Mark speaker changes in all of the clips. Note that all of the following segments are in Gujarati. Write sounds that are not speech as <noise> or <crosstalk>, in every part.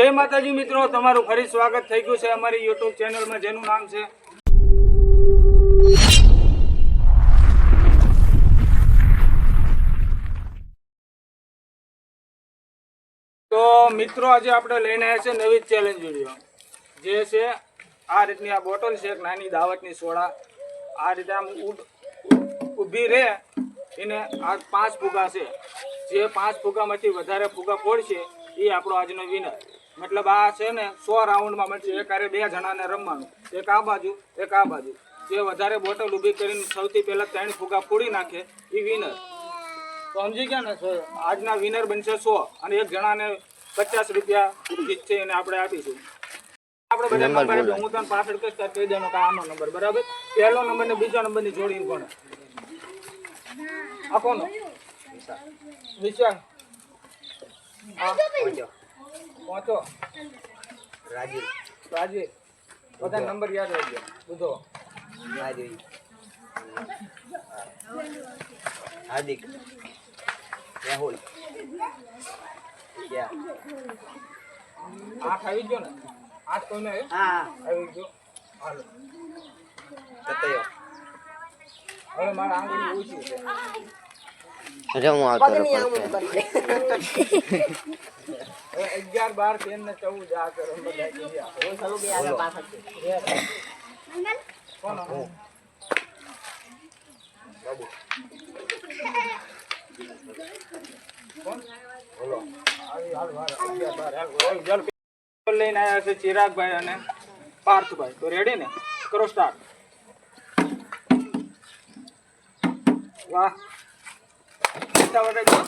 Speaker 1: જય માતાજી મિત્રો, તમારું ફરી સ્વાગત થઈ ગયું છે અમારી યુટ્યુબ ચેનલમાં, જેનું નામ છે તો મિત્રો, આજે આપણે લઈને આવ્યા છે નવી ચેલેન્જ વીડિયો જે છે, આ રીતની આ બોટલ છે, એક નાની દાવતની સોડા. આ રીતે આમ ઊભી રહે, એને આ પાંચ ફૂગા છે. જે પાંચ ફૂગામાંથી વધારે ફૂગા ફોડશે એ આપણો આજનો વિનર મતલબ આ છે ને સો રાઉન્ડમાં મળશે. એક આરે બે જણાને રમવાનું. એક આ બાજુ એક આ બાજુ. જે વધારે બોટલ ઊભી કરીને સૌથી પહેલા ત્રણ ફુગા ફોડી નાખે એ વિનર તો સમજી ગયા ને સર આજના વિનર બનશે સો અને એક જણાને પચાસ રૂપિયા જીતશે એને આપણે આપીશું. આપણે બધા નંબર હું તને પાછળ કહીશ કહી દેવાનો કે આનો નંબર બરાબર? પહેલો નંબર ને બીજા નંબરની જોડીને ગણો આપો કોનો વિશાલ. હા. પહોંચો.
Speaker 2: રાજીવ.
Speaker 1: રાજી બધા. નંબર યાદ રાખજો. બુધો.
Speaker 2: રાજીવ. હાર્દિક. રાહુલ.
Speaker 1: આઠ આવી ગયો ને? આઠ કોઈને આવ્યો?
Speaker 2: હા.
Speaker 1: આવી ગયો. હાલો.
Speaker 2: સતયો
Speaker 1: હવે મારા આંગળી ઓછી છે
Speaker 3: રમવું આવતો
Speaker 1: હવે અગિયાર બાર તેર ને ચૌદ આ કરો. લઈને આવ્યા છે ચિરાગભાઈ અને પાર્થભાઈ. તો રેડી ને? કરો સ્ટાર્ટ વાહ. વટાઈ ગયો.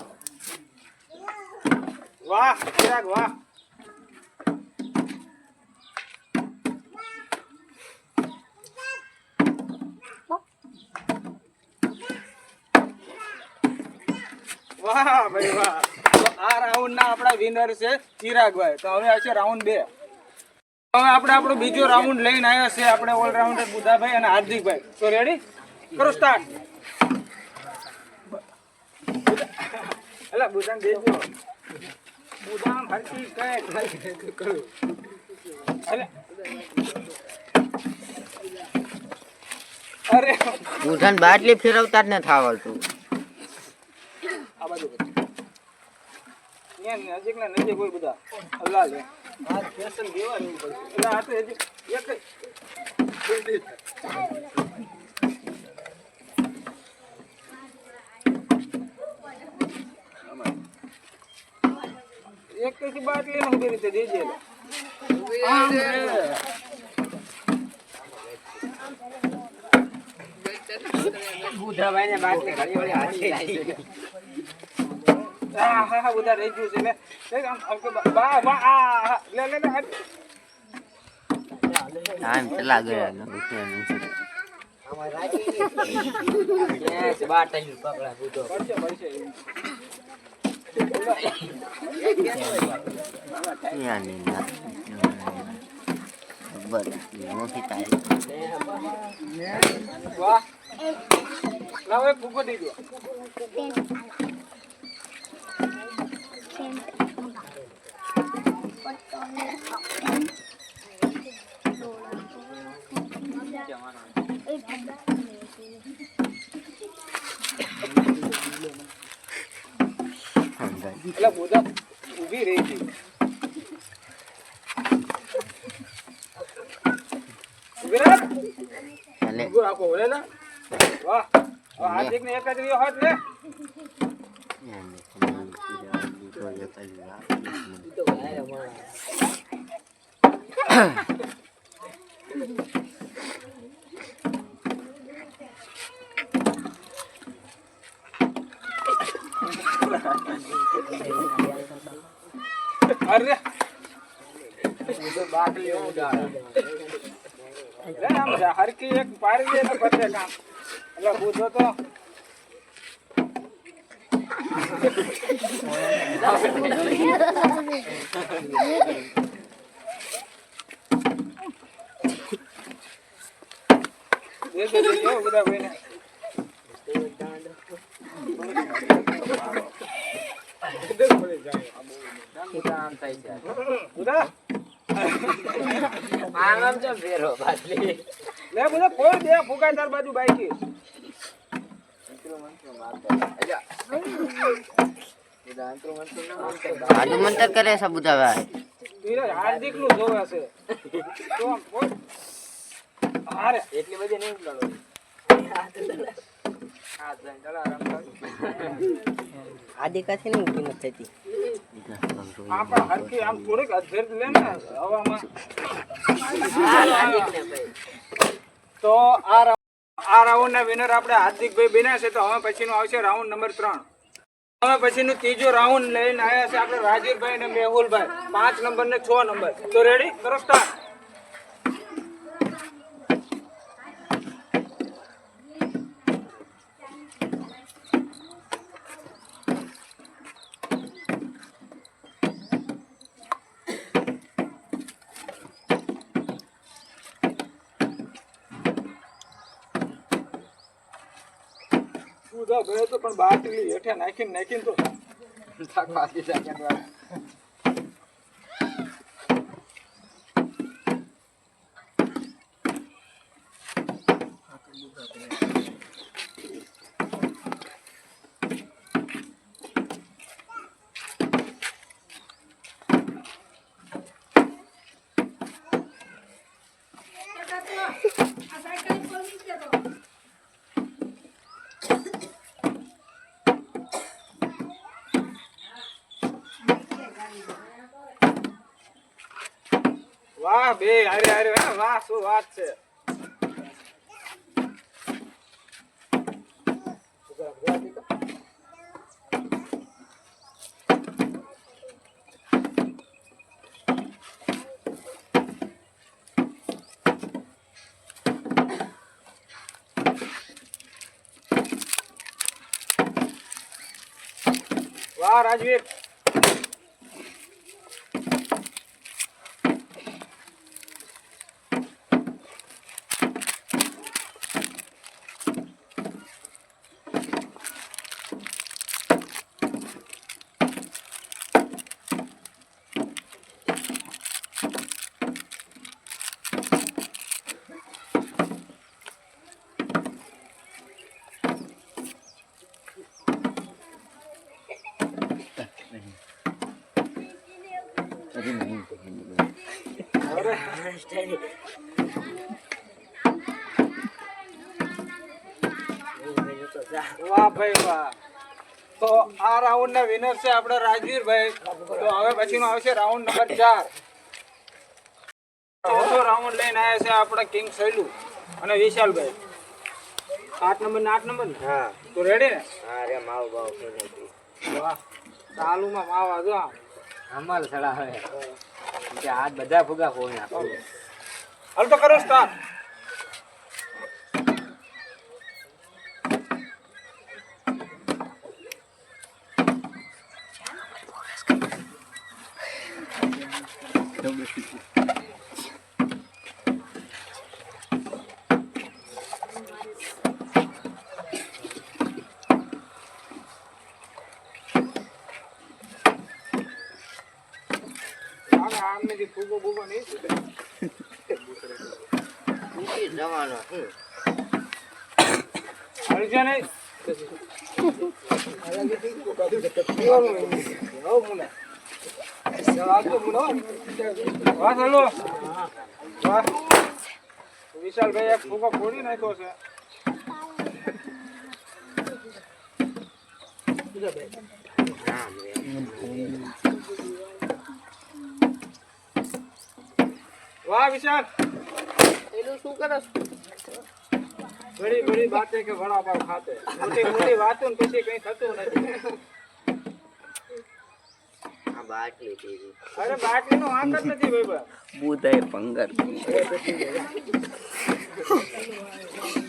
Speaker 1: વાહ, ચિરાગ, વાહ. ભાઈ, વાહ. આ રાઉન્ડ ના આપણા વિનર છે ચિરાગભાઈ. તો હવે હશે રાઉન્ડ બે. હવે આપણે આપણો બીજો રાઉન્ડ લઈને આવ્યા છે આપણે ઓલરાઉન્ડર બુધાભાઈ અને હાર્દિકભાઈ. તો રેડી કરો સ્ટાર્ટ અલા બુધાને દેજો બુધામ હરકી કહે કરું. અરે.
Speaker 3: બુધાન બાટલી ફેરવતા જ નથી આવડતું.
Speaker 1: આ બાજુ નજીક ને નજીક હોય બધા. અલ્લા લે આ ફેશન દેવા રહેવું પડશે. એટલે આ તો હજી એક એક કઈ બાટલી ને રીતે દેજે.
Speaker 2: બુધાભાઈ ને બાટલી ઘડી વળી હાથી
Speaker 1: હા હા હા બધા રહી ગયું છે. લે બા- બા આ લે લે લે.
Speaker 3: આમ ચલા ગયા
Speaker 2: યસ પકડા બુધો.
Speaker 1: પડશે પડશે
Speaker 3: મોટી તારીખ
Speaker 1: વાહ લાવો એક ફૂગો દઈ દો એટલે બોધા ઊભી રહી હતી રાખો ને. વાહ હાર્દિક ને એક જ રહ્યો હોત ને. <coughs>
Speaker 2: બાટલી ઉડાડે
Speaker 1: હરકી એક પાડી દે તો પતે કામ. એટલે બુધો તો. બધા ભાઈને? દે દે
Speaker 2: થાય છે.
Speaker 1: બુધા?
Speaker 2: આમ જો ફેરો બાટલી
Speaker 1: લે બુધા કોઈ દે ફુગાઈ તાર બાજુ બાઈકી.
Speaker 3: આલુ મંતર કરે છે બુધાભાઈ.
Speaker 1: હાર્દિકનું જોવે છે.
Speaker 2: એટલી બધી નહીં ઉડાડો.
Speaker 4: આદિકાથી નહીં કિંમત થતી
Speaker 1: આ હરખી આમ થોડીક અધેર લે ને હવામાં તો આ આ રાઉન્ડ ના વિનર આપણે હાર્દિકભાઈ બન્યા છે, તો હવે પછીનું આવશે રાઉન્ડ નંબર ત્રણ. હવે પછીનું ત્રીજો રાઉન્ડ લઈને આવ્યા છે આપણે રાજીવભાઈ અને મેહુલભાઈ. પાંચ નંબર ને છ નંબર. તો રેડી કરો સ્ટાર્ટ ગયો તો પણ બાટલી હેઠે નાખીને નાખીને તો
Speaker 2: થાક વાગી જાય
Speaker 1: બે હારે હે વાહ શું વાત છે. વાહ રાજવીર. વાહ ભાઈ વાહ. તો આ રાઉન્ડ ના વિનર છે આપણે રાજવીરભાઈ. તો હવે પછીનો આવશે રાઉન્ડ નંબર ચાર. ચોથો રાઉન્ડ લઈને આવ્યા છે આપડે કિંગ સૈલુ અને વિશાલભાઈ. આઠ નંબર ને આઠ નંબર ને
Speaker 2: હા.
Speaker 1: તો રેડી ને?
Speaker 2: હા રે માવ બાવ
Speaker 1: વાહ. ચાલુમાં માવ આજો આમ.
Speaker 2: હમલ સડાવે. કે હાથ બધા ફુગા ફોન નાખો
Speaker 1: હાલ તો કરો સ્ટાર્ટ આને આમને જે ફૂગો બૂગો નહીં.
Speaker 3: જવાનો
Speaker 1: વિશાલભાઈ એક ફોડી નાખ્યો છે. વાહ વિશાલ.
Speaker 4: એનું શું કરસ
Speaker 1: બડી બડી વાતે કે વડા પાવ ખાતે. મોટી મોટી વાતો ને પછી કઈ થતું નથી.
Speaker 3: બાટલી પીવી.
Speaker 1: અરે બાટલી નો આંક જ નથી ભાઈ બુધાય
Speaker 3: બુધાએ <laughs>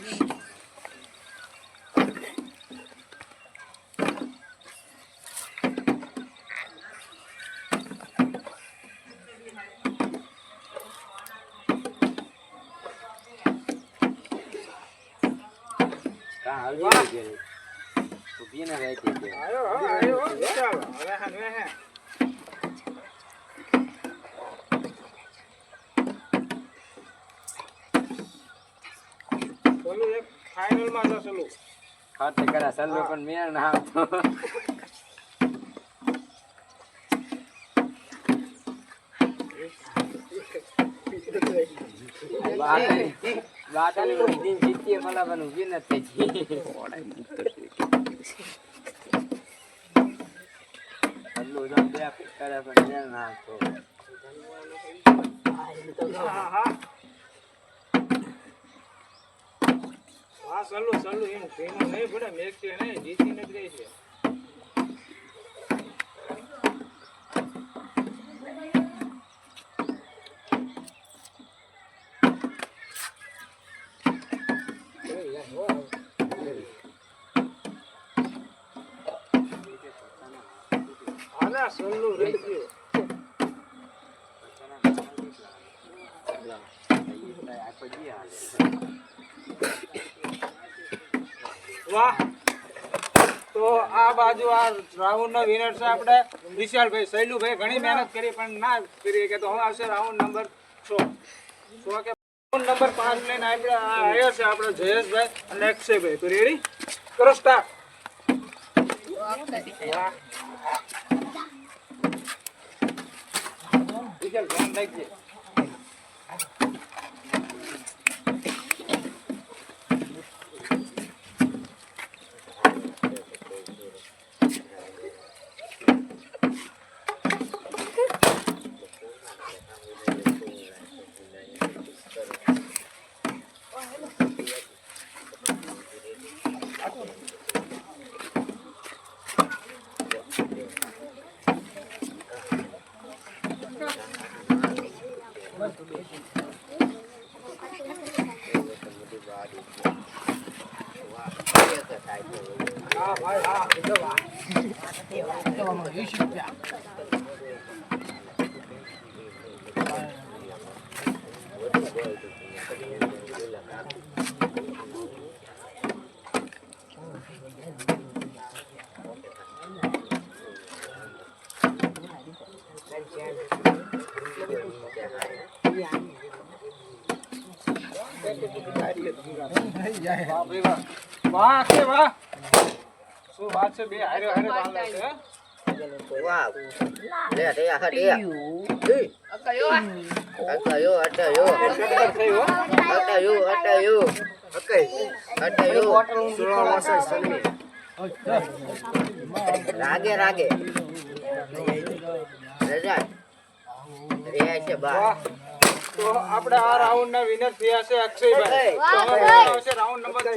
Speaker 1: ફાઈનલમાં તો સલું
Speaker 2: કરા સલ્લો પણ મેર ના કોઈ દિન જીતીએ નથી કરે પણ મેળ ના આવતો
Speaker 1: હા સલુ સલુ એમ ભીનું નહીં પડે મેં જીતી નથી ગઈ છે. વાહ. તો આ બાજુ આ રાઉન્ડ નો વિનર છે આપણે. વિશાલભાઈ, શૈલુભાઈ ઘણી મહેનત કરી, પણ ના કરી કે તો હવે આવશે રાઉન્ડ નંબર છ. છ કે નંબર પાંચ લઈને આપણે આવ્યો છે આપણે જયેશભાઈ અને અક્ષયભાઈ તો રેડી કરો સ્ટાર્ટ વિશાલ ધ્યાન રાખજે હા ભાઈ હા કીધો વાહ વાહ ભાઈ વાહ વાહ અક્ષય વાહ શું વાત છે બે હારે હારે ચાલે છે
Speaker 3: લે આ અકયો અકયો અટયો અટયો રાગે રાગે રજા રે છે બા
Speaker 1: તો આપણે આ રાઉન્ડ ના વિનર થયા છે અક્ષયભાઈ. તો આવશે રાઉન્ડ નંબર 6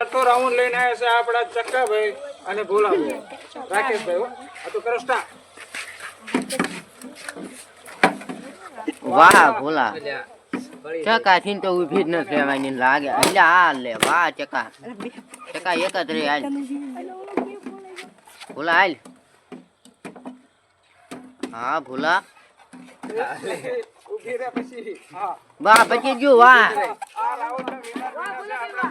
Speaker 1: છઠ્ઠો રાઉન્ડ લઈને આવ્યા છે આપણા ચક્કાભાઈ. અને બોલાવો. રાકેશભાઈ આ તો કરો સ્ટાર્ટ
Speaker 3: વાહ ભોલા. ચકા થી તો ઊભી જ નથી રહેવાની લાગે. એટલે આ લે વાહ ચકા. ચકા એક જ રે હાલ. ભોલા હાલ. હા ભોલા.
Speaker 1: રહે
Speaker 3: બા પછી જો
Speaker 1: ના વિનર આપણા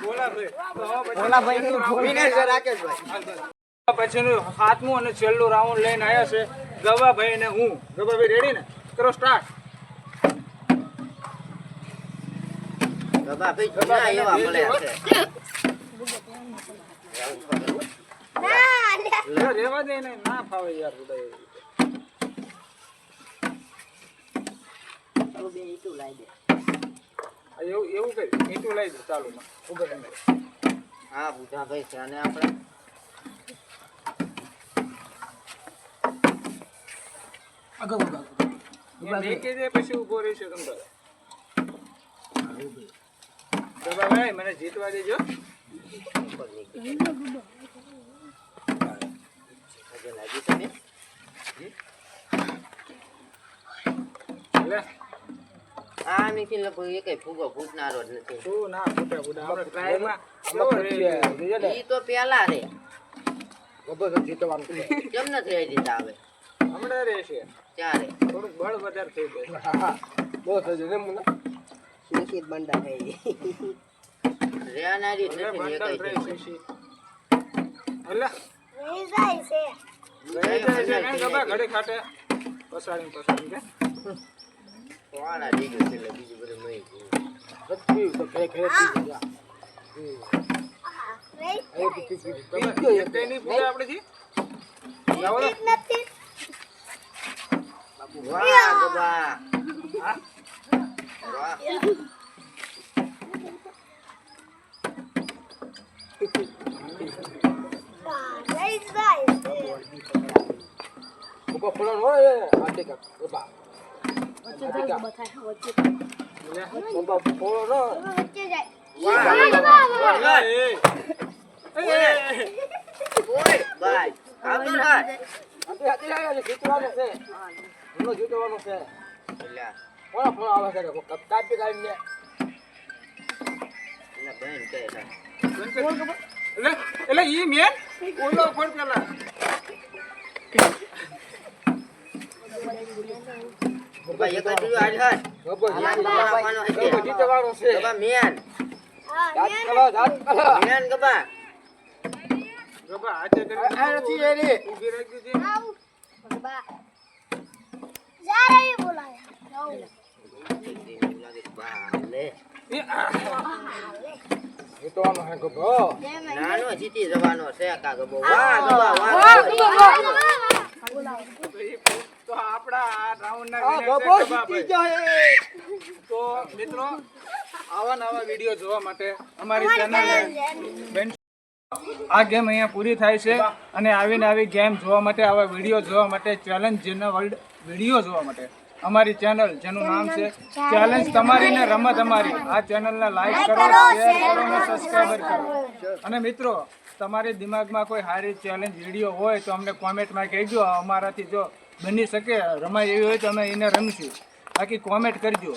Speaker 1: ભોલાભાઈ તો હવે પછી વિનર છે રાકેશભાઈ પછીનું સાતમું અને છેલ્લું રાઉન્ડ લઈને આવ્યા છે. ગવાભાઈ અને હું. ગવાભાઈ રેડી ને? કરો સ્ટાર્ટ
Speaker 3: બાબા ભાઈ એવા મળ્યા છે.
Speaker 1: રેવા દે ને. ના ફાવે યાર ઉડાય આ એવું એવું કઈ મીઠું લઈ દે ચાલુ ઊભો
Speaker 3: હા બુધા ભાઈ છે અને આપણે.
Speaker 1: મેકી દે પછી ઊભો રહેશે તમ ભાઈ મને જીતવા દેજો.
Speaker 3: લાગી તમે
Speaker 1: લે.
Speaker 3: આ નીકળી લગભગ એકેય ફૂગો ફૂટનારો જ નથી.
Speaker 1: શું ના ફૂટે ફૂટે આપણે ટ્રાયમાં
Speaker 3: ઈ તો પેલા રે.
Speaker 1: જીતવાનું
Speaker 3: કેમ નથી રહી દીધા હવે
Speaker 1: હમણાં રહેશે
Speaker 3: ચારે
Speaker 1: થોડુંક બળ વધારે થઈ જાય
Speaker 4: સુશીત બંડા હે
Speaker 3: રહેનારી નથી ને
Speaker 1: બંડલ
Speaker 3: એકેય
Speaker 1: રહી
Speaker 3: છે.
Speaker 1: શીશી એટલે
Speaker 3: રહી
Speaker 1: જાય છે.
Speaker 3: બંડલ
Speaker 1: કેમ
Speaker 3: છે.
Speaker 1: ખબર ખાટે પસાડીને પસાડીને કે
Speaker 3: વાળા થઈ ગયું છે એટલે બીજું બધું મળી ગયું
Speaker 1: તમે એક કઈ નહીં પૂછે આપણેથી લાવો તો.
Speaker 3: વાહ ગબા
Speaker 1: હા?
Speaker 3: વાહ
Speaker 5: ઉપર ફોડો હોય આ ટેકા બાબા
Speaker 3: એટલે
Speaker 1: ઈ મેન ઓલો ફોન પેલા
Speaker 3: ગબા એક જ આજ યાદ રાખવાનો છે. ગબા મેન.
Speaker 5: દાંત કરો દાંત કરો
Speaker 3: મેન ગબા
Speaker 1: ગભા હાથે
Speaker 5: આ નથી એની.
Speaker 1: ઊભી રાખી દીધી.
Speaker 3: લે
Speaker 1: એ, આ.
Speaker 5: જીતવાનો છે
Speaker 3: નાનો જીતી જવાનો છે કા ગબો વાહ ગબા વાહ ગબા.
Speaker 1: તો આપણા
Speaker 5: રાઉન્ડ ના
Speaker 1: તો મિત્રો આવા નવા વીડિયો જોવા માટે અમારી ચેનલ આ ગેમ અહીંયા પૂરી થાય છે અને આવીને આવી ગેમ જોવા માટે આવા વીડિયો જોવા માટે ચેલેન્જ જેના વર્લ્ડ વીડિયો જોવા માટે અમારી ચેનલ જેનું નામ છે ચેલેન્જ તમારી ને રમત અમારી. આ ચેનલને લાઈક કરો શેર કરો અને સબસ્ક્રાઈબર કરો. અને મિત્રો તમારી દિમાગમાં કોઈ સારી ચેલેન્જ વીડિયો હોય તો અમને કોમેન્ટમાં કહેજો. અમારાથી જો બની શકે, રમાય એવી હોય તો અમે એને રમીશું. બાકી કોમેન્ટ કરજો.